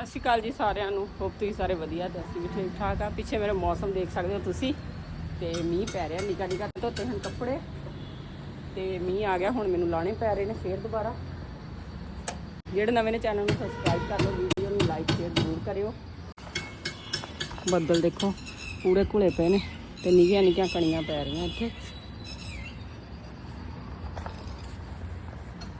ਸਤਿ ਸ਼੍ਰੀ ਅਕਾਲ ਜੀ ਸਾਰਿਆਂ ਨੂੰ। ਹੋਪ ਤੁਸੀਂ ਸਾਰੇ ਵਧੀਆ ਤੇ ਅਸੀਂ ਵੀ ਠੀਕ ਠਾਕ ਆ। ਪਿੱਛੇ ਮੇਰਾ ਮੌਸਮ ਦੇਖ ਸਕਦੇ ਹੋ ਤੁਸੀਂ ਤੇ ਮੀਂਹ ਪੈ ਰਿਹਾ, ਨਿਕਾ ਨਿਕਾ ਧੋਤੇ ਹਨ ਕੱਪੜੇ ਤੇ ਮੀਂਹ ਆ ਗਿਆ, ਹੁਣ ਮੈਨੂੰ ਲਾਣੇ ਪੈ ਰਹੇ ਨੇ ਫੇਰ ਦੁਬਾਰਾ। ਜਿਹੜੇ ਨਵੇਂ ਨੇ ਚੈਨਲ ਨੂੰ ਸਬਸਕ੍ਰਾਈਬ ਕਰ ਲਓ ਵੀਡੀਓ ਨੂੰ ਲਾਈਕ ਸ਼ੇਅਰ ਜ਼ਰੂਰ ਕਰਿਓ। ਬੱਦਲ ਦੇਖੋ ਪੂਰੇ ਘੁਲੇ ਪਏ ਨੇ ਤੇ ਨਿੱਕੀਆਂ ਨਿੱਕੀਆਂ ਕਣੀਆਂ ਪੈ ਰਹੀਆਂ ਇੱਥੇ।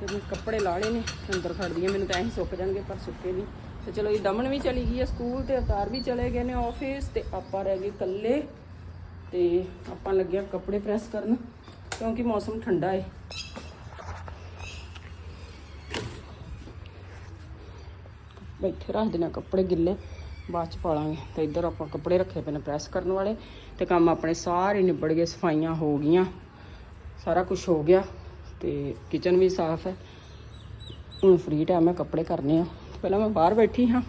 ਤੇ ਮੈਂ ਕੱਪੜੇ ਲਾਣੇ ਨੇ, ਅੰਦਰ ਖੜਦੀਆਂ ਮੈਨੂੰ ਤਾਂ ਐਂ ਸੁੱਕ ਜਾਣਗੇ, ਪਰ ਸੁੱਕੇ ਨਹੀਂ। ਤੇ ਚਲੋ ਇਹ ਦਮਨ ਵੀ ਚਲੀ ਗਈ ਹੈ ਸਕੂਲ ਤੇ, ਅਵਤਾਰ ਵੀ ਚਲੇ ਗਏ ਨੇ ਆਫਿਸ ਤੇ ਆਪਾਂ ਰਹਿ ਗਏ ਇਕੱਲੇ ਤੇ ਆਪਾਂ ਲੱਗਿਆ ਕੱਪੜੇ ਪ੍ਰੈਸ ਕਰਨ ਕਿਉਂਕਿ ਮੌਸਮ ਠੰਡਾ ਹੈ। ਬੈਠੇ ਰੱਖ ਦੇਣਾ ਕੱਪੜੇ ਗਿੱਲੇ, ਬਾਅਦ ਚ ਪਾ ਲਾਂਗੇ। ਤੇ ਇੱਧਰ ਆਪਾਂ ਕੱਪੜੇ ਰੱਖੇ ਪਏ ਨੇ ਪ੍ਰੈਸ ਕਰਨ ਵਾਲੇ ਤੇ ਕੰਮ ਆਪਣੇ ਸਾਰੇ ਨਿਬੜ ਗਏ, ਸਫਾਈਆਂ ਹੋ ਗਈਆਂ, ਸਾਰਾ ਕੁਝ ਹੋ ਗਿਆ ਤੇ ਕਿਚਨ ਵੀ ਸਾਫ਼ ਹੈ। ਹੁਣ ਫ੍ਰੀ ਟਾਈਮ ਹੈ, ਕੱਪੜੇ ਕਰਨੇ ਆ। ਪਹਿਲਾਂ ਮੈਂ ਬਾਹਰ ਬੈਠੀ ਹਾਂ।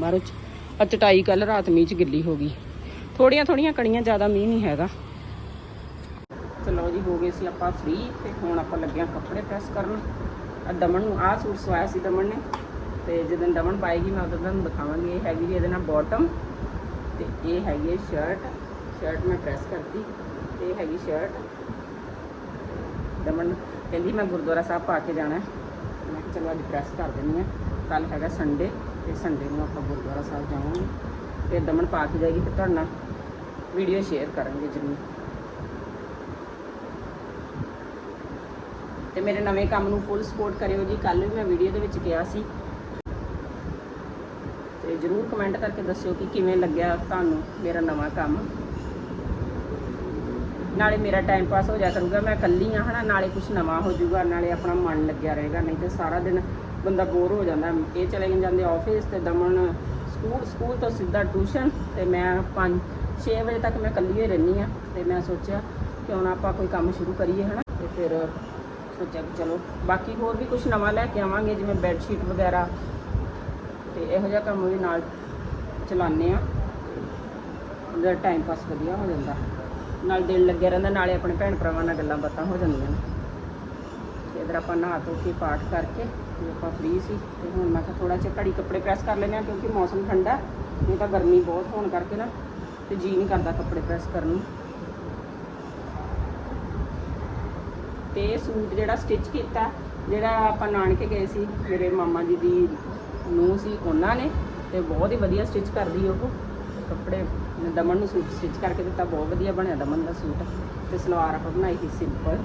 ਬਾਹਰ ਚ ਆ ਚਟਾਈ ਕੱਲ ਰਾਤ ਮੀਂਹ ਚ ਗਿੱਲੀ ਹੋ ਗਈ। ਥੋੜੀਆਂ ਥੋੜੀਆਂ ਕਣੀਆਂ, ਜ਼ਿਆਦਾ ਮੀਂਹ ਨਹੀਂ ਹੈਗਾ। ਚਲੋ ਜੀ, ਹੋ ਗਏ ਸੀ ਆਪਾਂ ਫ੍ਰੀ ਤੇ ਹੁਣ ਆਪਾਂ ਲੱਗਿਆ ਕੱਪੜੇ ਪ੍ਰੈਸ ਕਰਨ। ਆ ਦਮਨ ਨੂੰ ਆਹ ਸੂਟ ਸਵਾਇਆ ਸੀ ਦਮਨ ਨੇ। ਤੇ ਜਦੋਂ ਦਮਨ ਪਾਏਗੀ, ਮੈਂ ਉਦੋਂ ਤੁਹਾਨੂੰ ਦਿਖਾਵਾਂਗੀ। ਇਹ ਹੈਗੀ ਜੀ ਇਹਦੇ ਨਾਲ ਬਾਟਮ ਤੇ ਇਹ ਹੈਗੀ ਹੈ ਸ਼ਰਟ ਸ਼ਰਟ ਮੈਂ ਪ੍ਰੈਸ ਕਰਤੀ। ਤੇ ਇਹ ਹੈਗੀ ਸ਼ਰਟ ਦਮਨ ਕਹਿੰਦੀ ਮੈਂ ਗੁਰਦੁਆਰਾ ਸਾਹਿਬ ਪਾ ਕੇ ਜਾਣਾ। ਮੈਂ ਕਿਹਾ ਚਲੋ ਅੱਜ ਪ੍ਰੈਸ ਕਰ ਦਿੰਦੀ ਆ ਕੱਲ ਹੈਗਾ ਸੰਡੇ ਤੇ ਸੰਡੇ ਨੂੰ ਆਪਾਂ ਗੁਰਦੁਆਰਾ ਸਾਹਿਬ ਜਾਵਾਂਗੇ ਫਿਰ ਦਮਨ ਪਾ ਕੇ ਜਾਏਗੀ ਫਿਰ ਤੁਹਾਡੇ ਨਾਲ ਵੀਡੀਓ ਸ਼ੇਅਰ ਕਰਾਂਗੇ ਜ਼ਰੂਰ। ਤੇ ਮੇਰੇ ਨਵੇਂ ਕੰਮ ਨੂੰ ਫੁੱਲ ਸਪੋਰਟ ਕਰਿਓ ਜੀ। ਕੱਲ ਵੀ ਮੈਂ ਵੀਡੀਓ ਦੇ ਵਿੱਚ ਕਿਹਾ ਸੀ। ਤੇ ਜਰੂਰ ਕਮੈਂਟ ਕਰਕੇ ਦੱਸਿਓ ਕਿ ਕਿਵੇਂ ਲੱਗਿਆ ਤੁਹਾਨੂੰ ਮੇਰਾ ਨਵਾਂ ਕੰਮ। ਨਾਲੇ ਮੇਰਾ ਟਾਈਮ ਪਾਸ ਹੋ ਜਾ ਕਰੂਗਾ। ਮੈਂ ਇਕੱਲੀ ਆ ਹਨਾ। ਨਾਲੇ ਕੁਝ ਨਵਾਂ ਹੋ ਜਾਊਗਾ। ਨਾਲੇ ਆਪਣਾ ਮਨ ਲੱਗਿਆ ਰਹੇਗਾ। ਨਹੀਂ ਤੇ ਸਾਰਾ ਦਿਨ ਬੰਦਾ ਬੋਰ ਹੋ ਜਾਂਦਾ ਇਹ ਚਲੇ ਜਾਂਦੇ ਆਫਿਸ ਤੇ ਦਮਨ ਸਕੂਲ ਸਕੂਲ ਤੋਂ ਸਿੱਧਾ ਟਿਊਸ਼ਨ ਤੇ ਮੈਂ 5 6 ਵਜੇ ਤੱਕ ਮੈਂ ਇਕੱਲੀ ਹੀ ਰਹਿੰਦੀ ਆ ਤੇ ਮੈਂ ਸੋਚਿਆ ਕਿ ਹੁਣ ਆਪਾਂ ਕੋਈ ਕੰਮ ਸ਼ੁਰੂ ਕਰੀਏ, ਹਨਾ? ਤੇ ਫਿਰ ਸੋਚਿਆ ਕਿ ਚਲੋ, ਬਾਕੀ ਹੋਰ ਵੀ ਕੁਝ ਨਵਾਂ ਲੈ ਕੇ ਆਵਾਂਗੇ, ਜਿਵੇਂ ਬੈੱਡ ਸ਼ੀਟ ਵਗੈਰਾ। ਤੇ ਇਹੋ ਜਿਹਾ ਕੰਮ ਵੀ ਨਾਲ ਚਲਾਉਂਦੇ ਆ ਉਹਦਾ ਟਾਈਮ ਪਾਸ ਵਧੀਆ ਹੋ ਜਾਂਦਾ। ਨਾਲ ਦਿਲ ਲੱਗਿਆ ਰਹਿੰਦਾ, ਨਾਲੇ ਆਪਣੇ ਭੈਣ ਭਰਾਵਾਂ ਨਾਲ ਗੱਲਾਂ ਬਾਤਾਂ ਹੋ ਜਾਂਦੀਆਂ ਨੇ। ਇਧਰ ਆਪਾਂ ਨਹਾ ਧੋ ਕੇ, ਪਾਠ ਕਰਕੇ ਤੇ ਆਪਾਂ ਫ੍ਰੀ ਸੀ। ਤੇ ਹੁਣ ਮੈਂ ਕਿਹਾ ਥੋੜਾ ਜਿਹਾ ਘੜੀ ਕੱਪੜੇ ਪ੍ਰੈਸ ਕਰ ਲੈਂਦੇ ਆ ਕਿਉਂਕਿ ਮੌਸਮ ਠੰਡਾ ਨਹੀਂ ਤਾਂ ਗਰਮੀ ਬਹੁਤ ਹੋਣ ਕਰਕੇ ਨਾ ਤੇ ਜੀ ਨਹੀਂ ਕਰਦਾ ਕੱਪੜੇ ਪ੍ਰੈਸ ਕਰਨ ਨੂੰ। ਤੇ ਸੂਟ ਜਿਹੜਾ ਸਟਿਚ ਕੀਤਾ, ਜਿਹੜਾ ਆਪਾਂ ਨਾਨਕੇ ਗਏ ਸੀ, ਮੇਰੇ ਮਾਮਾ ਜੀ ਦੀ ਨੂੰ ਸੀ, ਉਹਨਾਂ ਨੇ ਤੇ ਬਹੁਤ ਹੀ ਵਧੀਆ ਸਟਿਚ ਕਰਦੀ ਉਹ। ਕੱਪੜੇ ਦਮਨ ਨੂੰ ਸੂਟ ਸਟਿਚ ਕਰਕੇ ਦਿੱਤਾ, ਬਹੁਤ ਵਧੀਆ ਬਣਿਆ ਦਮਨ ਦਾ ਸੂਟ। ਤੇ ਸਲਵਾਰ ਆਪਾਂ ਬਣਾਈ ਸੀ ਸਿੰਪਲ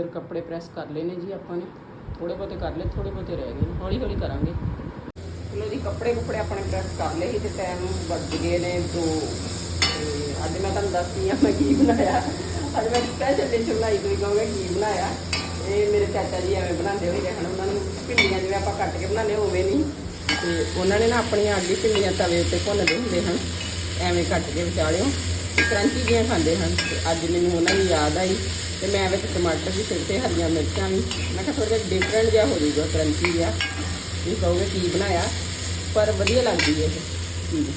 ਇੱਧਰ ਕੱਪੜੇ ਪ੍ਰੈਸ ਕਰ ਲਏ ਨੇ ਜੀ ਆਪਾਂ ਨੇ। ਥੋੜੇ ਬਹੁਤੇ ਕਰ ਲਏ ਥੋੜੇ ਬਹੁਤੇ ਰਹਿ ਗਏ ਹੌਲੀ ਹੌਲੀ ਕਰਾਂਗੇ। ਚਲੋ ਜੀ, ਕੱਪੜੇ ਕੁਪੜੇ ਆਪਣੇ ਪ੍ਰੈਸ ਕਰ ਲਏ ਸੀ ਤੇ ਟਾਈਮ ਵੱਜ ਗਏ ਨੇ ਦੋ। ਅੱਜ ਮੈਂ ਤੁਹਾਨੂੰ ਦੱਸਦੀ ਆ ਮੈਂ ਕੀ ਬਣਾਇਆ। ਅੱਜ ਮੈਂ ਸਪੈਸ਼ਲ ਡਿਸ਼ ਬਣਾਈ, ਤੁਸੀਂ ਕਹੋਗੇ ਕੀ ਬਣਾਇਆ? ਇਹ ਮੇਰੇ ਚਾਚਾ ਜੀ ਐਵੇਂ ਬਣਾਉਂਦੇ ਹੋਏ ਹਨ? ਉਹਨਾਂ ਨੂੰ ਭਿੰਡੀਆਂ ਜਿਵੇਂ ਆਪਾਂ ਕੱਟ ਕੇ ਬਣਾਉਂਦੇ ਹੋਵੇ ਨਹੀਂ। ਤੇ ਉਹਨਾਂ ਨੇ ਨਾ ਆਪਣੀਆਂ ਅੱਗੇ ਭਿੰਡੀਆਂ ਤਵੇ ਉੱਤੇ ਭੁੰਨਦੇ ਹੁੰਦੇ ਹਨ। ਐਵੇਂ ਕੱਟ ਕੇ ਵਿਚਾਲਿਓ। ਕਰੰਚੀ ਜਿਹੀਆਂ ਖਾਂਦੇ ਹਨ। ਤੇ ਅੱਜ ਮੈਨੂੰ ਉਹਨਾਂ ਦੀ ਯਾਦ ਆਈ। ਤੇ ਮੈਂ ਵਿੱਚ ਟਮਾਟਰ ਵੀ ਸਿੱਟੇ ਹਰੀਆਂ ਮਿਰਚਾਂ ਵੀ। ਮੈਂ ਕਿਹਾ ਥੋੜਾ ਜਿਹਾ ਡਿਫਰੈਂਟ ਜਿਹਾ ਹੋ ਜਾਊਗਾ ਕਰੰਚੀ ਜਿਹਾ। ਤੁਸੀਂ ਕਹੋਗੇ ਕੀ ਬਣਾਇਆ? ਪਰ ਵਧੀਆ ਲੱਗਦੀ ਹੈ ਇਹ। ਚੀਜ਼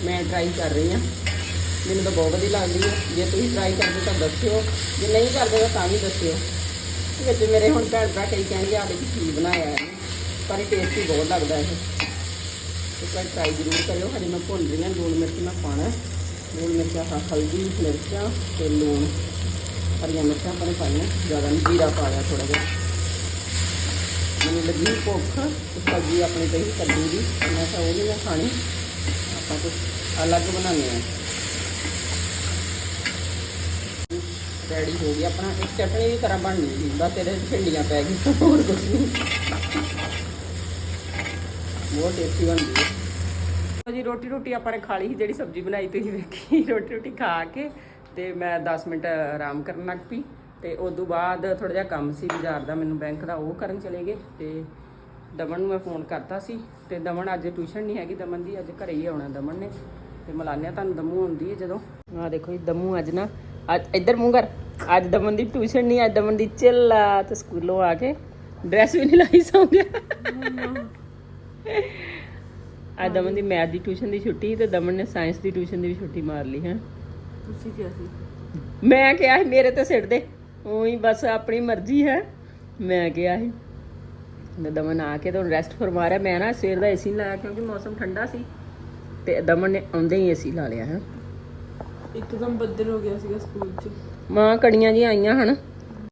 ਮੈਂ ਟਰਾਈ ਕਰ ਰਹੀ ਹਾਂ। ਮੈਨੂੰ ਤਾਂ ਬਹੁਤ ਵਧੀਆ ਲੱਗਦੀ ਹੈ। ਜੇ ਤੁਸੀਂ ਟਰਾਈ ਕਰਦੇ ਤਾਂ ਦੱਸਿਓ। ਜੇ ਨਹੀਂ ਕਰਦੇ ਤਾਂ ਤਾਂ ਵੀ ਦੱਸਿਓ। ਵਿੱਚ ਮੇਰੇ ਹੁਣ ਭੈਣ ਭਰਾ ਕਈ ਕਹਿਣਗੇ ਆਦੇ ਕੀ ਕੀ ਬਣਾਇਆ ਹੈ ਪਰ ਇਹ ਟੇਸਟੀ ਬਹੁਤ ਲੱਗਦਾ ਇਹ। ਇੱਕ ਵਾਰ ਟਰਾਈ ਜ਼ਰੂਰ ਕਰਿਓ। ਹਜੇ ਮੈਂ ਭੁੰਨ ਰਹੀ ਹਾਂ। ਲੂਣ ਮਿਰਚ ਮੈਂ ਪਾਉਣਾ। ਹੈ। ਲੂਣ ਮਿਰਚ ਹਲਦੀ, ਮਿਰਚਾਂ ਤੇ ਲੂਣ। ਹਰੀਆਂ ਮਿਰਚਾਂ ਆਪਾਂ ਨੇ ਪਾਈਆਂ, ਜ਼ਿਆਦਾ ਨਹੀਂ, ਜੀਰਾ ਪਾ ਲਿਆ ਥੋੜਾ ਜਿਹਾ। ਮੈਨੂੰ ਲੱਗੀ ਭੁੱਖ, ਤੇ ਸਬਜ਼ੀ ਆਪਣੀ ਪਈ ਕੱਦੂ ਦੀ। ਮੈਂ ਕਿਹਾ ਉਹ ਨਹੀਂ ਮੈਂ ਖਾਣੀ। ਆਪਾਂ ਕੁਝ ਅਲੱਗ ਬਣਾਉਂਦੇ ਆ ਰੈਡੀ ਹੋ ਗਿਆ ਆਪਣਾ। ਇੱਕ ਚਟਣੀ ਦੀ ਤਰ੍ਹਾਂ ਬਣ ਗਈ ਬਸ ਇਹਦੇ 'ਚ ਭਿੰਡੀਆਂ ਪੈ ਗਈ ਹੋਰ ਕੁਝ ਨਹੀਂ ਬਹੁਤ ਟੇਸਟੀ ਬਣਦੀ ਹੈ ਜੀ ਰੋਟੀ ਰੋਟੀ ਆਪਾਂ ਨੇ ਖਾ ਲਈ ਸੀ, ਜਿਹੜੀ ਸਬਜ਼ੀ ਬਣਾਈ ਤੁਸੀਂ ਵੇਖੀ। ਰੋਟੀ ਰੋਟੀ ਖਾ ਕੇ ਤੇ ਮੈਂ 10 ਮਿੰਟ ਆਰਾਮ ਕਰਨ ਲੱਗ ਪਈ ਤੇ ਉਸ ਤੋਂ ਬਾਅਦ ਥੋੜਾ ਜਿਹਾ ਕੰਮ ਸੀ ਬਾਜ਼ਾਰ ਦਾ, ਮੈਨੂੰ ਬੈਂਕ ਦਾ ਉਹ ਕਰਨ ਚਲੇ ਗਏ ਤੇ ਦਮਨ ਨੂੰ ਮੈਂ ਫੋਨ ਕਰਤਾ ਸੀ ਤੇ ਦਮਨ ਅੱਜ ਟਿਊਸ਼ਨ ਨਹੀਂ ਹੈਗੀ ਦਮਨ ਦੀ, ਅੱਜ ਘਰੇ ਹੀ ਆਉਣਾ ਦਮਨ ਨੇ ਤੇ ਮਲਾਨਿਆ ਤੁਹਾਨੂੰ ਦਮੂ ਆਉਂਦੀ ਹੈ ਜਦੋਂ। ਆ ਦੇਖੋ ਜੀ, ਦਮੂ ਅੱਜ ਨਾ, ਅੱਜ ਇੱਧਰ ਮੂੰਹ ਕਰ, ਅੱਜ ਦਮਨ ਦੀ ਟਿਊਸ਼ਨ ਨਹੀਂ ਅੱਜ ਦਮਨ ਦੀ ਚਿੱਲਾ ਤੇ ਸਕੂਲੋਂ ਆ ਕੇ ਡਰੈਸ ਵੀ ਨਹੀਂ ਲਾਈ ਸੌਂ ਗਿਆ ਅੱਜ ਦਮਨ ਦੀ ਮੈਥ ਦੀ ਟਿਊਸ਼ਨ ਦੀ ਛੁੱਟੀ ਤੇ ਦਮਨ ਨੇ ਸਾਇੰਸ ਦੀ ਟਿਊਸ਼ਨ ਦੀ ਵੀ ਛੁੱਟੀ ਮਾਰ ਲਈ ਹੈ। ਤੁਸੀਂ ਕਿਹਾ ਸੀ? ਮੈਂ ਕਿਹਾ ਸੀ ਮੇਰੇ ਤੇ ਸਿੱਟ ਦੇ। ਉਹੀ ਬਸ ਆਪਣੀ ਮਰਜ਼ੀ ਹੈ। ਮੈਂ ਕਿਹਾ ਸੀ ਮੈਂ ਦਮਨ ਆ ਕੇ ਤਾਂ ਰੈਸਟ ਫਰਮਾ ਰਿਹਾ। ਮੈਂ ਨਾ ਸਵੇਰ ਦਾ ਏਸੀ ਲਾਇਆ ਕਿਉਂਕਿ ਮੌਸਮ ਠੰਡਾ ਸੀ ਤੇ ਦਮਨ ਨੇ ਆਉਂਦੇ ਹੀ ਏਸੀ ਲਾ ਲਿਆ ਹੈ। ਇੱਕਦਮ ਬੱਦਲ ਹੋ ਗਿਆ ਸੀਗਾ ਸਕੂਲ 'ਚ। ਮਾਂ ਕੜੀਆਂ ਜੀ ਆਈਆਂ ਹਨ।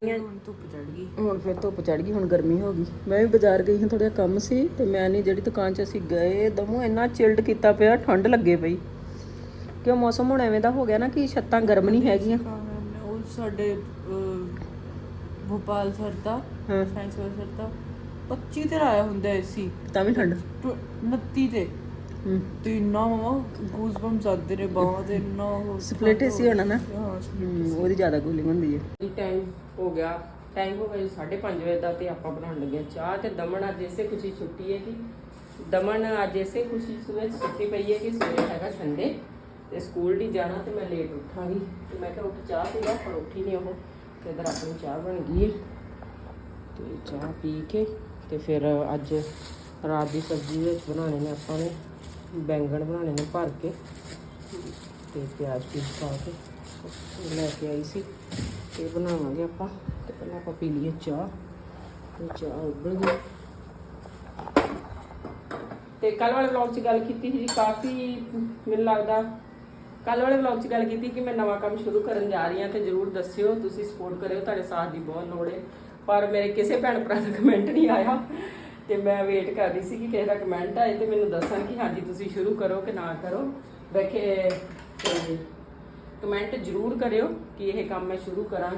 ਹੁਣ ਧੁੱਪ ਚੜ ਗਈ। ਹੁਣ ਫਿਰ ਧੁੱਪ ਚੜ ਗਈ ਹੁਣ ਗਰਮੀ ਹੋ ਗਈ। ਮੈਂ ਵੀ ਬਾਜ਼ਾਰ ਗਈ ਹਾਂ ਥੋੜਾ ਕੰਮ ਸੀ ਤੇ ਮੈਂ ਨਹੀਂ ਜਿਹੜੀ ਦੁਕਾਨ 'ਚ ਅਸੀਂ ਗਏ ਦਮੋ ਇੰਨਾ ਚਿਲਡ ਕੀਤਾ ਪਿਆ ਠੰਡ ਲੱਗੇ ਪਈ। ਕਿਉਂ ਮੌਸਮ ਹੁਣ ਐਵੇਂ ਦਾ ਹੋ ਗਿਆ ਨਾ ਕਿ ਛੱਤਾਂ ਗਰਮ ਨਹੀਂ ਹੈਗੀਆਂ? ਹਾਂ ਨੇ ਉਹ ਸਾਡੇ ਅਹ, ਭੋਪਾਲ ਸਰ ਦਾ ਹਾਂ। ਸਾਇੰਸ ਵਾਲਾ ਸਰ ਦਾ 25 ਤੇ ਆਇਆ ਹੁੰਦਾ ਏਸੀ ਤਾਂ ਵੀ ਠੰਡ। 29 ਤੇ। ਹੂੰ। ਤੇ ਇੰਨਾ ਮਮਾ ਗੂਜ਼ ਬੰਪਸ ਆਦੇ ਨੇ ਬਾਹਾਂ ਤੇ ਇੰਨਾ ਉਹ Split AC ਹੋਣਾ ਨਾ? ਹਾਂ split ਹਮ, ਉਹਦੀ ਜ਼ਿਆਦਾ ਕੂਲਿੰਗ ਹੁੰਦੀ ਹੈ। ਟਾਈਮ ਹੋ ਗਿਆ। ਟਾਈਮ ਹੋ ਗਿਆ 5:30 ਵਜੇ ਦਾ ਤੇ ਆਪਾਂ ਬਣਾਉਣ ਲੱਗੇ ਹਾਂ ਚਾਹ ਤੇ ਦਮਨ ਅੱਜ ਇਸੇ ਖੁਸ਼ੀ ਛੁੱਟੀ ਹੈ ਕਿ ਦਮਨ ਅੱਜ ਇਸੇ ਖੁਸ਼ੀ ਸਵੇਰ ਛੁੱਟੀ ਪਈ ਹੈ ਕਿ ਸਵੇਰੇ ਹੈਗਾ ਸੰਡੇ। ਤੇ ਸਕੂਲ ਨਹੀਂ ਜਾਣਾ ਤੇ ਮੈਂ ਲੇਟ ਉੱਠਾਂਗੀ। ਤੇ ਮੈਂ ਕਿਹਾ ਉੱਠ, ਚਾਹ ਪੀਵਾ ਪਰ ਉੱਠੀ ਨਹੀਂ ਉਹ। ਤੇ ਇਧਰ ਆਪਣੀ ਚਾਹ ਬਣ ਗਈ ਹੈ ਤੇ ਚਾਹ ਪੀ ਕੇ ਤੇ ਫਿਰ ਅੱਜ ਰਾਤ ਦੀ ਸਬਜ਼ੀ ਵਿੱਚ ਬਣਾਉਣੇ ਨੇ ਆਪਾਂ ਨੇ, ਬੈਂਗਣ ਬਣਾਉਣੇ ਨੇ ਭਰ ਕੇ। ਤੇ ਪਿਆਜ਼ ਪੀਸ ਪਾ ਕੇ ਲੈ ਕੇ ਆਈ ਸੀ। ਇਹ ਬਣਾਵਾਂਗੇ ਆਪਾਂ। ਤੇ ਪਹਿਲਾਂ ਆਪਾਂ ਪੀ ਲਈਏ ਚਾਹ। ਤੇ ਚਾਹ ਉਬਲ ਗਈ। ਤੇ ਕੱਲ ਵਾਲੇ ਵਲੌਗ 'ਚ ਗੱਲ ਕੀਤੀ ਸੀ ਜੀ, ਕਾਫੀ ਮੈਨੂੰ ਲੱਗਦਾ ਕੱਲ ਵਾਲੇ ਵਲੌਗ 'ਚ ਗੱਲ ਕੀਤੀ ਕਿ ਮੈਂ ਨਵਾਂ ਕੰਮ ਸ਼ੁਰੂ ਕਰਨ ਜਾ ਰਹੀ ਹਾਂ, ਤੇ ਜਰੂਰ ਦੱਸਿਓ, ਤੁਸੀਂ ਸਪੋਰਟ ਕਰਿਓ, ਤੁਹਾਡੇ ਸਾਥ ਦੀ ਬਹੁਤ ਲੋੜ ਹੈ। ਪਰ ਮੇਰੇ ਕਿਸੇ ਭੈਣ ਭਰਾ ਦਾ ਕਮੈਂਟ ਨਹੀਂ ਆਇਆ। ਤੇ ਮੈਂ ਵੇਟ ਕਰ ਰਹੀ ਸੀ ਕਿ ਕਿਸੇ ਦਾ ਕਮੈਂਟ ਆਏ ਤੇ ਮੈਨੂੰ ਦੱਸਣ ਕਿ ਹਾਂਜੀ, ਤੁਸੀਂ ਸ਼ੁਰੂ ਕਰੋ ਕਿ ਨਾ ਕਰੋ। ਵੇਖੇ ਕਮੈਂਟ ਜਰੂਰ ਕਰਿਓ ਕਿ ਇਹ ਕੰਮ ਮੈਂ ਸ਼ੁਰੂ ਕਰਾਂ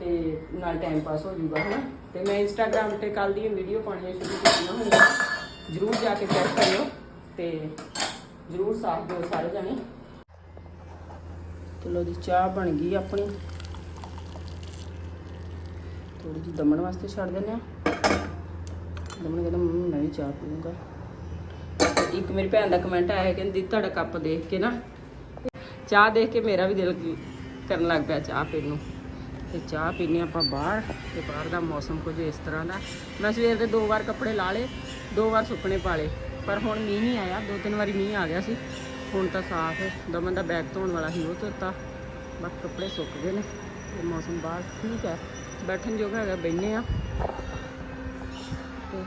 ਤੇ ਨਾਲ ਟਾਈਮ ਪਾਸ ਹੋ ਜਾਊਗਾ, ਹਨਾ? ਤੇ ਮੈਂ ਇੰਸਟਾਗ੍ਰam ਤੇ ਕੱਲ ਦੀਆਂ ਵੀਡੀਓ ਪਾਉਣੀਆਂ ਸ਼ੁਰੂ ਕੀਤੀਆਂ ਹੋਈਆਂ ਜਰੂਰ ਜਾ ਕੇ ਚੈੱਕ ਕਰਿਓ ਤੇ ਜਰੂਰ ਸਾਥ ਦਿਓ ਸਾਰੇ ਜਣੇ। ਚਲੋ ਜੀ, ਚਾਹ ਬਣ ਗਈ ਆਪਣੀ। ਥੋੜੀ ਜਿਹੀ ਦਮਣ ਵਾਸਤੇ ਛੱਡ ਦਿੰਦੇ ਆ। ਦਮਣ ਕਹਿੰਦਾ, ਮੰਮੀ, ਮੈਂ ਵੀ ਚਾਹ ਪੀਊਂਗਾ। ਇੱਕ ਮੇਰੀ ਭੈਣ ਦਾ ਕਮੈਂਟ ਆਇਆ ਕਹਿੰਦੀ, ਤੁਹਾਡਾ ਕੱਪ ਦੇਖ ਕੇ ਨਾ, ਚਾਹ ਦੇਖ ਕੇ ਮੇਰਾ ਵੀ ਦਿਲ ਕਰਨ ਲੱਗ ਪਿਆ ਚਾਹ ਪੀਣ ਨੂੰ। ਤੇ ਚਾਹ ਪੀਨੇ ਆਪਾਂ ਬਾਹਰ, ਤੇ ਬਾਹਰ ਦਾ ਮੌਸਮ ਕੁਝ ਇਸ ਤਰ੍ਹਾਂ ਦਾ। ਮੈਂ ਸਵੇਰ ਦੇ ਦੋ ਵਾਰ ਕੱਪੜੇ ਲਾ ਲਏ, ਦੋ ਵਾਰ ਸੁੱਕਣੇ ਪਾ ਲਏ, ਪਰ ਹੁਣ ਮੀਂਹ ਨਹੀਂ ਆਇਆ, ਦੋ ਤਿੰਨ ਵਾਰੀ ਮੀਂਹ ਆ ਗਿਆ ਸੀ। ਹੁਣ ਤਾਂ ਸਾਫ਼ ਹੈ। ਦਮਨ ਦਾ ਬੈਗ ਧੋਣ ਵਾਲਾ ਹੀ ਉਹ ਧੋਤਾ। ਬਸ ਕੱਪੜੇ ਸੁੱਕ ਗਏ ਨੇ। ਤੇ ਮੌਸਮ ਬਾਹਰ ਠੀਕ ਹੈ। ਬੈਠਣ ਜੋਗਾ ਹੈਗਾ ਬੈਠਨੇ ਆ ਤੇ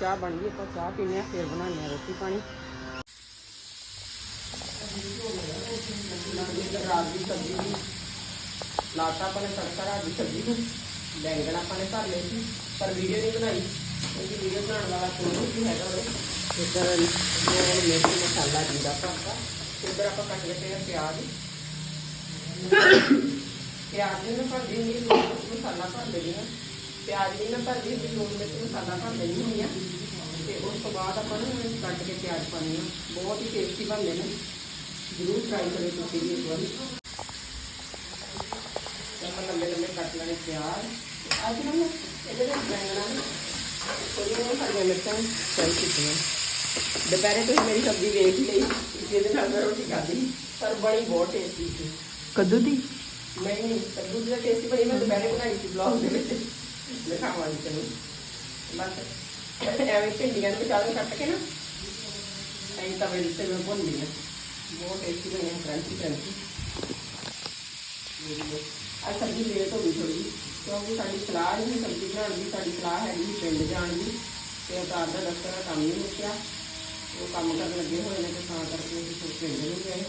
ਚਾਹ ਬਣ ਗਈ, ਆਪਾਂ ਚਾਹ ਪੀਨੇ ਆ ਫਿਰ ਬਣਾਉਂਦੇ ਆ ਰੋਟੀ ਪਾਣੀ। ਰਾਤ ਦੀ ਸਬਜ਼ੀ ਦੀ ਲਾਤਾ ਆਪਾਂ ਨੇ ਤੜਕਾ ਰਾਤ ਦੀ ਸਬਜ਼ੀ ਨੂੰ। ਬੈਂਗਣ ਆਪਾਂ ਨੇ ਭਰ ਲਏ ਸੀ, ਪਰ ਵੀਡੀਓ ਨਹੀਂ ਬਣਾਈ। ਕਿਉਂਕਿ ਵੀਡੀਓ ਬਣਾਉਣ ਵਾਲਾ ਕੋਈ ਨਹੀਂ ਹੈਗਾ ਉਹ ਇੱਧਰ ਲੂਣ ਮਿਰਚ ਮਸਾਲਾ ਜੀਰਾ ਭਰਤਾ ਇੱਧਰ ਆਪਾਂ ਕੱਟ ਲਿਆ ਆ ਪਿਆਜ਼ ਪਿਆਜ਼ ਨੂੰ ਭਰ ਦੇਂਗੇ ਲੂਣ ਮਿਰਚ ਮਸਾਲਾ ਭਰ ਦੇਣੀ ਆ ਪਿਆਜ਼ ਨਹੀਂ ਨਾ ਭਰਦੀ ਹੁੰਦੀ ਲੂਣ ਮਿਰਚ ਮਸਾਲਾ ਭਰ ਦੇਣੀ ਹੁੰਦੀ ਆ ਤੇ ਉਸ ਤੋਂ ਬਾਅਦ ਆਪਾਂ ਨੂੰ ਇਹਨੂੰ ਕੱਟ ਕੇ ਪਿਆਜ਼ ਪਾਉਣੇ ਆ ਬਹੁਤ ਹੀ ਟੇਸਟੀ ਬਣਦੇ ਨੇ ਜ਼ਰੂਰ ਟਰਾਈ ਕਰਿਓ ਤੁਸੀਂ ਵੀ ਇੱਕ ਵਾਰੀ ਤੇ ਆਪਾਂ ਲੰਬੇ ਲੰਬੇ ਕੱਟ ਲੈਣੇ ਪਿਆਜ਼ ਤੇ ਅੱਜ ਨਾ ਮੈਂ ਇਹਦੇ ਵਿੱਚ ਬੈਂਗਣਾ ਨੇ ਥੋੜ੍ਹੀਆਂ ਜਿਹੀਆਂ ਹਰੀਆਂ ਮਿਰਚਾਂ ਫਰਾਈ ਕੀਤੀਆਂ ਦੁਪਹਿਰੇ ਤੁਸੀਂ ਮੇਰੀ ਸਬਜ਼ੀ ਵੇਖ ਲਈ ਜਿਹਦੇ ਨਾਲ ਮੈਂ ਰੋਟੀ ਖਾਧੀ ਪਰ ਬੜੀ ਬਹੁਤ ਟੇਸਟੀ ਸੀ ਕਦੋਂ ਦੀ ਨਹੀਂ ਕੱਦੂ ਦੀ ਟੇਸਟੀ ਬਣੀ ਮੈਂ ਦੁਪਹਿਰੇ ਬਣਾਈ ਸੀ ਬਲੌਗ ਦੇ ਵਿੱਚ ਦਿਖਾਵਾਂਗੀ ਤੈਨੂੰ ਬਸ ਐਵੇਂ ਭਿੰਡੀਆਂ ਨੂੰ ਵਿਚਾਲੇ ਕੱਟ ਕੇ ਨਾ ਐਂ ਤਵੇ ਦੇ ਉੱਤੇ ਮੈਂ ਭੁੰਨ ਲਈਆਂ ਬਹੁਤ ਟੇਸਟੀ ਬਣੀਆਂ ਕਰੰਚੀ ਕਰੰਚੀ ਆ ਸਬਜ਼ੀ ਲੇਟ ਹੋ ਗਈ ਥੋੜੀ ਕਿਉਂਕਿ ਸਾਡੀ ਸਲਾਹ ਨਹੀਂ ਸੀ ਸਬਜ਼ੀ ਬਣਾਉਣ ਦੀ ਸਾਡੀ ਸਲਾਹ ਹੈਗੀ ਸੀ ਪਿੰਡ ਜਾਣ ਦੀ ਤੇ ਉਤਾਰ ਦਾ ਦਫ਼ਤਰ ਦਾ ਕੰਮ ਨਹੀਂ ਮੁੱਕਿਆ ਉਹ ਕੰਮ ਕਰਨ ਲੱਗੇ ਹੋਏ ਨੇ ਤੇ ਤਾਂ ਕਰਕੇ ਅਸੀਂ ਫਿਰ ਪਿੰਡ ਨੂੰ ਗਏ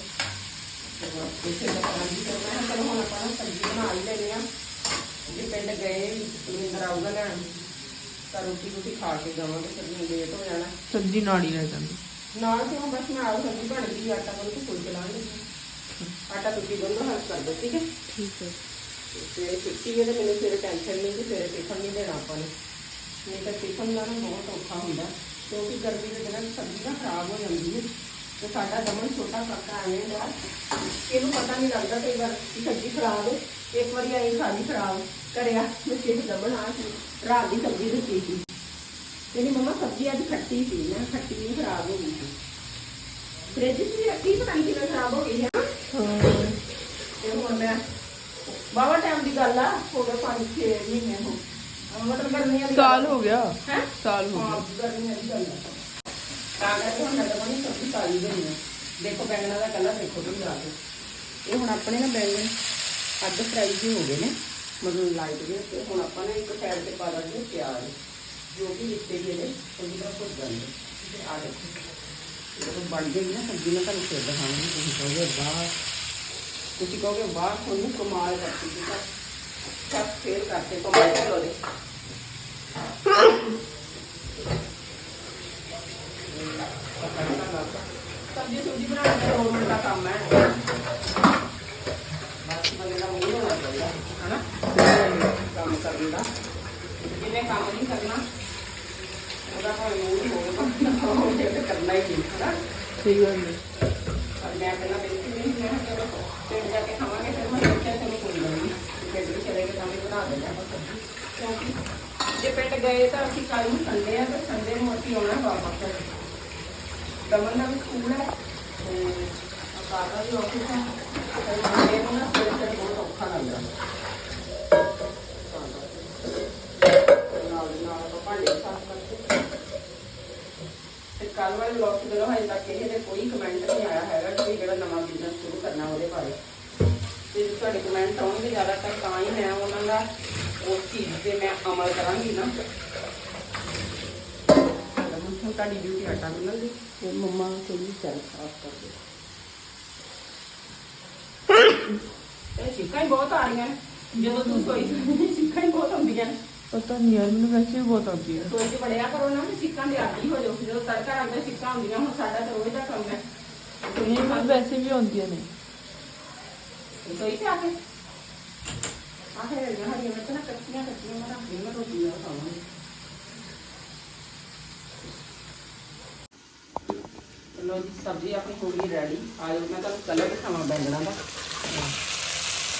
ਤੇ ਬਸ ਇਸੇ ਦਾ ਕੰਮ ਵੀ ਕਰਨਾ ਹੈ ਚਲੋ ਹੁਣ ਆਪਾਂ ਨਾ ਸਬਜ਼ੀ ਬਣਾ ਹੀ ਲੈਂਦੇ ਆ ਜੇ ਪਿੰਡ ਗਏ ਸੁਰਿੰਦਰ ਆਊਗਾ ਲੈਣ ਤਾਂ ਰੋਟੀ ਰੋਟੀ ਖਾ ਕੇ ਜਾਵਾਂਗੇ ਫਿਰ ਮੈਂ ਲੇਟ ਹੋ ਜਾਣਾ। ਸਬਜ਼ੀ ਨਾਲ ਹੀ ਲੈ ਜਾਂਦੀ। ਨਾਲ ਤੇ ਹੁਣ ਬਸ ਨਾਲ ਸਬਜ਼ੀ ਬਣ ਗਈ ਆਟਾ ਗੁੰਨ ਕੇ ਫੁਲਕੇ ਲਾਂਗੇ ਆਟਾ ਤੁਸੀਂ ਗੁੰਨੋ ਹੱਥ ਕਰ ਦਿਓ ਠੀਕ ਹੈ? ਠੀਕ ਹੈ। ਸਵੇਰੇ ਛੁੱਟੀ ਹੈ ਤੇ ਮੈਨੂੰ ਸਵੇਰੇ ਟੈਨਸ਼ਨ ਨਹੀਂ ਕਿ ਸਵੇਰੇ ਟਿਫਨ ਨਹੀਂ ਦੇਣਾ ਆਪਾਂ ਨੇ। ਨਹੀਂ ਤਾਂ ਟਿਫਨ ਦਾ ਨਾ ਬਹੁਤ ਔਖਾ ਹੁੰਦਾ। ਕਿਉਂਕਿ ਗਰਮੀ ਦੇ ਦਿਨਾਂ ਸਬਜ਼ੀ ਨਾ ਖਰਾਬ ਹੋ ਜਾਂਦੀ ਹੈ ਤੇ ਸਾਡਾ ਦਮਨ ਛੋਟਾ ਕਾਕਾ ਆਏ ਦਾ ਇਹਨੂੰ ਪਤਾ ਨਹੀਂ ਲੱਗਦਾ ਕਈ ਵਾਰ ਕਿ ਸਬਜ਼ੀ ਖਰਾਬ ਹੈ। ਇੱਕ ਵਾਰੀ ਆਈ ਖਾਲੀ ਖਰਾਬ। ਕਰਿਆ ਮੈਂ ਕਿਹਾ ਦਮਨ ਆ ਰਾਤ ਦੀ ਸਬਜ਼ੀ ਦਿੱਤੀ ਸੀ। ਕਹਿੰਦੀ ਮੰਮਾ ਸਬਜ਼ੀ ਅੱਜ ਖੱਟੀ ਸੀ। ਨਾ ਖੱਟੀ ਨਹੀਂ ਖਰਾਬ ਹੋ ਗਈ ਸੀ। ਫ੍ਰਿਜ 'ਚ ਵੀ ਰੱਖੀ ਪਤਾ ਨਹੀਂ ਕਿਵੇਂ ਖਰਾਬ ਹੋ ਗਈ ਹੈ। ਤੇ ਹੁਣ ਮੈਂ ਬਾਵਾ ਟਾਈਮ ਦੀ ਗੱਲ ਆ ਹੋ ਪੰਜ ਛੇ ਮਹੀਨੇ ਹੋ ਮਤਲਬ ਗਰਮੀਆਂ ਦੀ ਸਾਲ ਹੋ ਗਿਆ। ਹੈ? ਸਾਲ ਹੋ ਹਾਂ ਗਰਮੀਆਂ ਦੀ ਗੱਲ ਆ ਤਾਂ ਕਰਕੇ ਹੁਣ ਮੈਂ ਤਾਂ ਸਬਜ਼ੀ ਤਾਲੀ ਗਈ ਆ ਦੇਖੋ ਬੈਂਗਣਾ ਦਾ ਕਲਰ ਦੇਖੋ ਤੁਸੀਂ ਆ ਕੇ। ਇਹ ਹੁਣ ਆਪਣੇ ਨਾ ਬੈਂਗਣ ਅੱਧ ਫਰਾਈ ਹੋ ਗਏ ਨੇ ਮਤਲਬ ਲਾਈਟ ਜਿਹੇ ਤੇ ਹੁਣ ਆਪਾਂ ਨੇ ਇੱਕ ਸਾਈਡ ਤੇ ਪਾ ਦਾਂਗੇ ਪਿਆਜ਼ ਜੋ ਕਿ ਵਿੱਚੇ ਵੀ ਇਹਦੇ ਚੰਗੀ ਤਰ੍ਹਾਂ ਭੁੱਜ ਜਾਣਗੇ ਤੇ ਆ ਦੇਖੋ। ਜਦੋਂ ਬਣ ਜਾਏਗੀ ਨਾ ਸਬਜ਼ੀ ਮੈਂ ਤੁਹਾਨੂੰ ਫਿਰ ਦਿਖਾਵਾਂਗੀ ਤੁਸੀਂ ਕਹੋਗੇ ਵਾਹ। ਤੁਸੀਂ ਕਹੋਗੇ ਵਾਹ ਤੁਹਾਨੂੰ ਕਮਾਲ ਕਰਤੀ ਜੀ ਸਭ ਫੇਰ ਕਰਤੇ ਕਮਾਲ ਕਰ ਲੋ ਦੇ ਸਬਜ਼ੀ ਸੁਬਜ਼ੀ ਬਣਾਉਣ ਦਾ ਦੋ ਮਿੰਟ ਦਾ ਕੰਮ ਹੈ ਬਸ ਬੰਦੇ ਦਾ ਮੂਡ ਹੋਣਾ ਚਾਹੀਦਾ ਹਨਾ ਕੰਮ ਕਰਨ ਦਾ ਜਿਹਨੇ ਕੰਮ ਨਹੀਂ ਕਰਨਾ ਉਹਦਾ ਭਾਵੇਂ ਮੂਡ ਹੋਵੇ ਪਰ ਕਰਨਾ ਹੀ ਨਹੀਂ ਹਨਾ ਸਹੀ ਗੱਲ ਹੈ ਪਰ ਮੈਂ ਪਹਿਲਾਂ ਬੇਨਤੀ ਨਹੀਂ ਮੈਂ ਕਿਹਾ ਚਲੋ ਪਿੰਡ ਜਾ ਕੇ ਖਾਵਾਂਗੇ ਫਿਰ ਮੈਂ ਸੋਚਿਆ ਚਲੋ ਕੋਈ ਗੱਲ ਨਹੀਂ ਪਿੰਡ ਵੀ ਚਲੇ ਗਏ ਤਾਂ ਵੀ ਬਣਾ ਦਿੰਦੇ ਆਪਾਂ ਸਬਜ਼ੀ ਕਿਉਂਕਿ ਜੇ ਪਿੰਡ ਗਏ ਤਾਂ ਅਸੀਂ ਕੱਲ ਨੂੰ ਸੰਡੇ ਆ, ਤੇ ਸੰਡੇ ਨੂੰ ਅਸੀਂ ਆਉਣਾ ਵਾਪਸ ਦਮਨ ਦਾ ਵੀ ਸਕੂਲ ਹੈ, ਤੇ ਆਕਾਰ ਵੀ ਆਫਿਸ ਹੈ। ਤੇ ਮੰਡੇ ਨੂੰ ਨਾ ਸਵੇਰੇ ਸਵੇਰੇ ਬਹੁਤ ਔਖਾ ਲੱਗਦਾ। ਕੱਲ ਵਾਲੇ ਵਲੌਗ ਦੇ ਹਜੇ ਤੱਕ ਇਹਦੇ ਕੋਈ ਕਮੈਂਟ ਨਹੀਂ ਆਇਆ ਹੈਗਾ ਕਿ ਜਿਹੜਾ ਨਵਾਂ ਬਿਜ਼ਨਸ ਸ਼ੁਰੂ ਕਰਨਾ ਉਹਦੇ ਬਾਰੇ। ਤੇ ਤੁਹਾਡੇ ਕਮੈਂਟ ਆਉਣਗੇ ਜ਼ਿਆਦਾਤਰ ਤਾਂ ਹੀ ਮੈਂ ਉਹਨਾਂ ਦਾ ਉਸ ਚੀਜ਼ ਤੇ ਮੈਂ ਅਮਲ ਕਰਾਂਗੀ ਨਾ ਹੁਣ ਤੁਹਾਡੀ ਡਿਊਟੀ ਆਟਾ ਮਿਲਣ ਦੀ ਫਿਰ ਮੰਮਾ ਕੋਈ ਚੱਲ ਸਾਫ਼ ਕਰ ਦੇ ਇਹ ਚਿੱਕਾਂ ਹੀ ਬਹੁਤ ਆ ਰਹੀਆਂ ਨੇ ਜਦੋਂ ਤੂੰ ਸੋਈ ਚਿੱਕਾਂ ਹੀ ਬਹੁਤ ਆਉਂਦੀਆਂ ਨੇ ਪਤਾ ਨਹੀਂ ਯਾਰ ਮੈਨੂੰ ਵੈਸੇ ਵੀ ਬਹੁਤ ਆਉਂਦੀ ਹੈ ਰਸੋਈ 'ਚ ਬੜਿਆ ਕਰੋ ਨਾ ਤੇ ਚਿੱਕਾਂ ਦੇ ਆਦੀ ਹੋ ਜਾਓ ਜਦੋਂ ਤੜਕਾ ਆਉਂਦਾ ਚਿੱਕਾਂ ਹੁੰਦੀਆਂ ਹੁਣ ਸਾਡਾ ਤਾਂ ਰੋਜ਼ ਦਾ ਕੰਮ ਹੈ ਨਹੀਂ ਮੈਨੂੰ ਵੈਸੇ ਵੀ ਆਉਂਦੀਆਂ ਨੇ ਰਸੋਈ 'ਚ ਆ ਕੇ ਆਹ ਮਿਰਚਾਂ ਨਾ ਕੱਚੀਆਂ ਕੱਚੀਆਂ ਮੈਂ ਰੱਖਦੀ ਮੈਂ ਰੋਟੀ ਨਾਲ ਖਾਵਾਂਗੀ ਲੋ ਜੀ ਸਬਜ਼ੀ ਆਪਣੀ ਹੋ ਗਈ ਰੈਡੀ ਆ ਜਾਓ ਮੈਂ ਤੁਹਾਨੂੰ ਕਲਰ ਦਿਖਾਵਾਂ ਬੈਂਗਣਾ ਦਾ।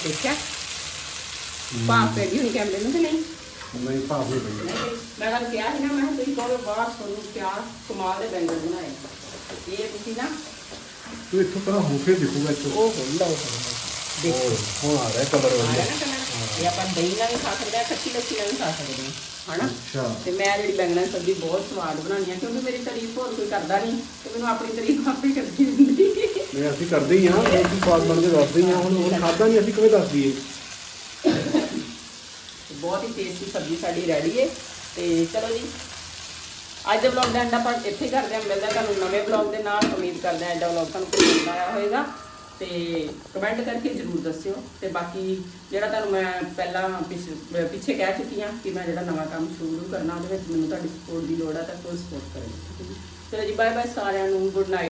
ਦੇਖਿਆ? ਭਾਪ ਪੈ ਗਈ ਹੁਣ ਕੈਮਰੇ ਨੂੰ ਕਿ ਨਹੀਂ? ਨਹੀਂ ਭਾਵ ਨਹੀਂ ਪਈ ਮੈਂ ਤੁਹਾਨੂੰ ਕਿਹਾ ਸੀ ਨਾ ਮੈਂ ਕਿਹਾ ਤੁਸੀਂ ਕਹੋਗੇ ਬਾਹਰ ਤੁਹਾਨੂੰ ਕਿਆ ਕਮਾਲ ਦੇ ਬੈਂਗਣ ਬਣਾਏ। ਇਹ ਤੁਸੀਂ ਨਾ ਤੂੰ ਇੱਥੋਂ ਪਹਿਲਾਂ ਹੋ ਕੇ ਦੇਖੂਗਾ ਇੱਥੋਂ। ਉਹ ਹੋ ਲਓ। ਦੇਖੋ ਹੁਣ ਆ ਰਿਹਾ ਕਲਰ ਵਧੀਆ ਇਹ ਆਪਾਂ ਦਹੀਂ ਨਾਲ ਵੀ ਖਾ ਸਕਦੇ ਆ ਕੱਚੀ ਲੱਸੀ ਨਾਲ ਵੀ ਖਾ ਸਕਦੇ ਆ ਹਨਾ? ਅੱਛਾ। ਤੇ ਮੈਂ ਜਿਹੜੀ ਬੈਂਗਣਾ ਦੀ ਸਬਜ਼ੀ ਬਹੁਤ ਸਵਾਦ ਬਣਾਉਂਦੀ ਆ ਕਿਉਂਕਿ ਮੇਰੀ ਤਾਰੀਫ ਹੋਰ ਕੋਈ ਕਰਦਾ ਨਹੀਂ ਤੇ ਮੈਨੂੰ ਆਪਣੀ ਤਾਰੀਫ ਆਪੇ ਕਰਦੀ ਹੁੰਦੀ। ਨਹੀਂ ਅਸੀਂ ਕਰਦੇ ਹੀ ਹਾਂ ਅਸੀਂ ਸਵਾਦ ਬਣ ਕੇ ਦੱਸਦੇ ਹੀ ਹਾਂ ਹੁਣ ਹੁਣ ਖਾਦਾ ਨਹੀਂ ਅਸੀਂ ਕਿਵੇਂ ਦੱਸ ਦਈਏ? ਤੇ ਬਹੁਤ ਹੀ ਟੇਸਟੀ ਸਬਜ਼ੀ ਸਾਡੀ ਰੈਡੀ ਹੈ ਤੇ ਚਲੋ ਜੀ। ਅੱਜ ਦੇ ਵਲੌਗ ਦਾ ਐਂਡ ਆਪਾਂ ਇੱਥੇ ਕਰਦੇ ਹਾਂ ਮਿਲਦੇ ਹਾਂ ਤੁਹਾਨੂੰ ਨਵੇਂ ਵਲੌਗ ਦੇ ਨਾਲ ਉਮੀਦ ਕਰਦੇ ਹਾਂ ਐਡਾ ਵਲੌਗ ਤੁਹਾਨੂੰ ਪਸੰਦ ਆਇਆ ਹੋਵੇਗਾ। ਤੇ ਕਮੈਂਟ ਕਰਕੇ ਜਰੂਰ ਦੱਸਿਓ। ਤੇ ਬਾਕੀ ਜਿਹੜਾ ਤੁਹਾਨੂੰ ਮੈਂ ਪਹਿਲਾਂ ਪਿਛ- ਪਿੱਛੇ ਕਹਿ ਚੁੱਕੀ ਹਾਂ ਕਿ ਮੈਂ ਜਿਹੜਾ ਨਵਾਂ ਕੰਮ ਸ਼ੁਰੂ ਕਰਨਾ ਉਹਦੇ ਵਿੱਚ ਮੈਨੂੰ ਤੁਹਾਡੀ ਸਪੋਰਟ ਦੀ ਲੋੜ ਆ, ਤਾਂ ਕੋਈ ਸਪੋਰਟ ਕਰਿਓ ਚਲੋ ਜੀ ਬਾਏ ਬਾਏ ਸਾਰਿਆਂ ਨੂੰ ਗੁੱਡ ਨਾਈਟ